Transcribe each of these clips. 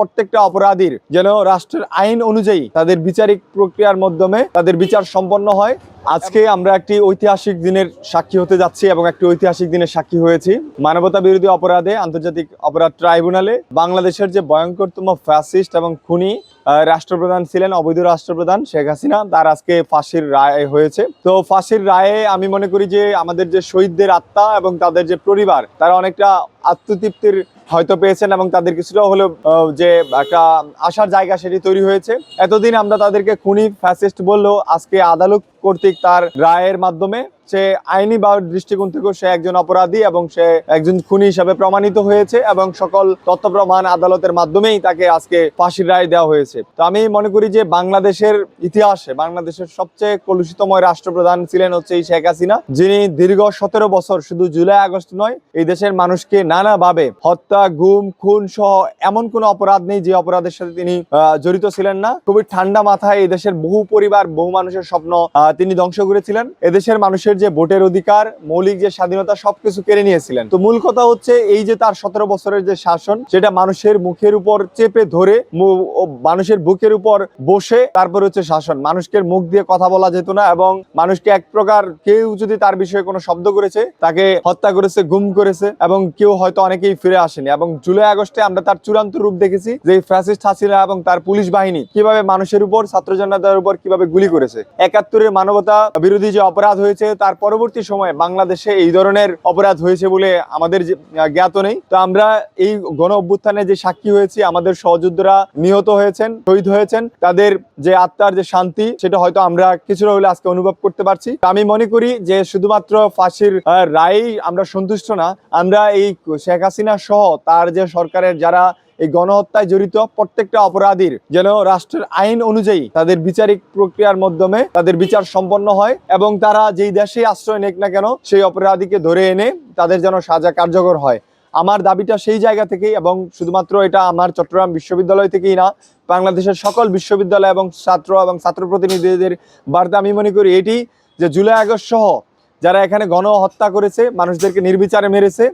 প্রত্যেকটা অপরাধীর যেন রাষ্ট্রের আইন অনুযায়ী তাদের বিচারিক প্রক্রিয়ার মাধ্যমে তাদের বিচার সম্পন্ন হয়। আজকে আমরা একটি ঐতিহাসিক দিনের সাক্ষী হতে যাচ্ছি এবং একটি ঐতিহাসিক দিনের সাক্ষী হয়েছি। মানবতা বিরোধী অপরাধে আন্তর্জাতিক অপরাধ ট্রাইব্যুনালে বাংলাদেশের যে ভয়ঙ্করতম ফ্যাসিস্ট এবং খুনি রাষ্ট্রপ্রধান ছিলেন, অবৈধ রাষ্ট্রপ্রধান শেখ হাসিনা, তার আজকে ফাঁসির রায় হয়েছে। তো ফাঁসির রায়ে আমি মনে করি যে আমাদের যে শহীদদের আত্মা এবং তাদের যে পরিবার, তারা অনেকটা আত্মতৃপ্তির হয়তো পেয়েছেন এবং তাদের কিছুটা হলো যে একটা আসার জায়গা সেটি তৈরি হয়েছে। এতদিন আমরা তাদেরকে খুনি ফ্যাসিস্ট বললেও আজকে আদালত কর্তৃক তার রায়ের মাধ্যমে সে আইনি বা দৃষ্টিকোণ থেকেও সে একজন অপরাধী এবং সে একজন খুনি হিসাবে প্রমাণিত হয়েছে এবং সকল তথ্য প্রমাণ আদালতের মাধ্যমেই তাকে আজকে ফাঁসির রায় দেওয়া হয়েছে। তো আমি মনে করি যে বাংলাদেশের ইতিহাসে, বাংলাদেশের সবচেয়ে কলুষিতময় রাষ্ট্রপ্রধান ছিলেন হচ্ছে এই শেখ হাসিনা, যিনি দীর্ঘ সতেরো বছর শুধু জুলাই আগস্ট নয় এই দেশের মানুষকে নানাভাবে হত্যা, গুম, খুন সহ এমন কোনো অপরাধ নেই যে অপরাধের সাথে তিনি জড়িত ছিলেন না। খুবই ঠান্ডা মাথায় এই দেশের বহু পরিবার, বহু মানুষের স্বপ্ন তিনি ধ্বংস করেছিলেন। এদেশের মানুষের যে ভোটের অধিকার, মৌলিক যে স্বাধীনতা, সবকিছু কেড়ে নিয়েছিলেন। তো মূল কথা হচ্ছে এই যে তার সতেরো বছরের যে শাসন, সেটা মানুষের মুখের উপর চেপে ধরে মানুষের বুকের উপর বসে তারপর হচ্ছে শাসন। মানুষকে মুখ দিয়ে কথা বলা যেত না এবং মানুষকে এক প্রকার কেউ যদি তার বিষয়ে কোনো শব্দ করেছে, তাকে হত্যা করেছে, গুম করেছে এবং কেউ হয়তো অনেকেই ফিরে আসেনি। এবং জুলাই আগস্টে আমরা তার চূড়ান্ত রূপ দেখেছি যে ফ্যাসিস্ট হাসিনা এবং তার পুলিশ বাহিনী কীভাবে মানুষের উপর ছাত্র জনতার উপর কীভাবে গুলি করেছে। একাত্তরের মানবতা বিরোধী যে অপরাধ হয়েছে, তার পরবর্তী সময়ে বাংলাদেশে এই ধরনের অপরাধ হয়েছে বলে আমাদের জ্ঞাত নেই। তো আমরা এই গণ অভ্যুত্থানে যে সাক্ষী হয়েছি, আমাদের সহযোদ্ধারা নিহত হয়েছেন, শহীদ হয়েছেন। তাদের যে আত্মার যে শান্তি, সেটা হয়তো আমরা কিছুটা হলে আজকে অনুভব করতে পারছি। আমি মনে করি যে শুধুমাত্র ফাঁসির রায়েই আমরা সন্তুষ্ট না। আমরা এই শেখ হাসিনা সহ তার যে সরকারের যারা এই গণহত্যায় জড়িত প্রত্যেকটা অপরাধীর যেন রাষ্ট্রের আইন অনুযায়ী তাদের বিচারিক প্রক্রিয়ার মাধ্যমে তাদের বিচার সম্পন্ন হয় এবং তারা যেই দেশে আশ্রয় নেক না কেন, সেই অপরাধীকে ধরে এনে তাদের যেন সাজা কার্যকর হয়। আমার দাবিটা সেই জায়গা থেকেই এবং শুধুমাত্র এটা আমার চট্টগ্রাম বিশ্ববিদ্যালয় থেকেই না, বাংলাদেশের সকল বিশ্ববিদ্যালয় এবং ছাত্র এবং ছাত্র প্রতিনিধিদের বার্তা আমি মনে করি এটি যে জুলাই আগস্ট সহ যারা এখানে গণহত্যা করেছে, মানুষদেরকে নির্বিচারে মেরেছে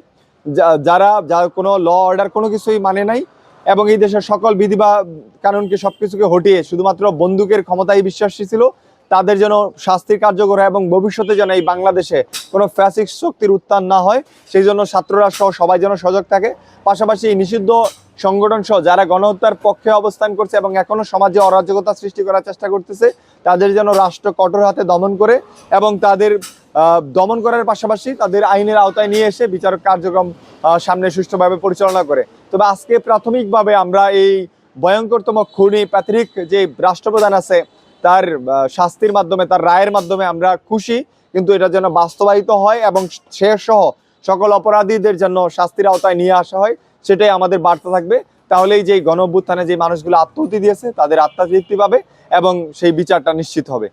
যারা, যা কোনো ল অর্ডার কোনো কিছুই মানে নাই এবং এই দেশের সকল বিধি বা কানুনকে সবকিছুকে হটিয়ে শুধুমাত্র বন্দুকের ক্ষমতায় বিশ্বাসী ছিল, তাদের যেন শাস্তির কার্যকর হয় এবং ভবিষ্যতে যেন এই বাংলাদেশে কোনো ফ্যাসিক শক্তির উত্থান না হয়, সেই জন্য ছাত্ররা সহ সবাই যেন সজাগ থাকে। পাশাপাশি নিষিদ্ধ সংগঠন সহ যারা গণহত্যার পক্ষে অবস্থান করছে এবং এখনও সমাজে অরাজকতা সৃষ্টি করার চেষ্টা করতেছে, তাদের যেন রাষ্ট্র কঠোর হাতে দমন করে এবং তাদের দমন করার পাশাপাশি তাদের আইনের আওতায় নিয়ে এসে বিচারক কার্যক্রম সামনে সুষ্ঠুভাবে পরিচালনা করে। তবে আজকে প্রাথমিকভাবে আমরা এই ভয়ঙ্করতম খুনি প্যাথরিক যে রাষ্ট্রপ্রধান আছে, তার শাস্তির মাধ্যমে, তার রায়ের মাধ্যমে আমরা খুশি। কিন্তু এটা যেন বাস্তবায়িত হয় এবং সে সহ সকল অপরাধীদের জন্য শাস্তির আওতায় নিয়ে আসা হয়, সেটাই আমাদের বার্তা থাকবে। তাহলেই যে গণ যে মানুষগুলো আত্মহতি দিয়েছে, তাদের আত্মতৃপ্তি পাবে এবং সেই বিচারটা নিশ্চিত হবে।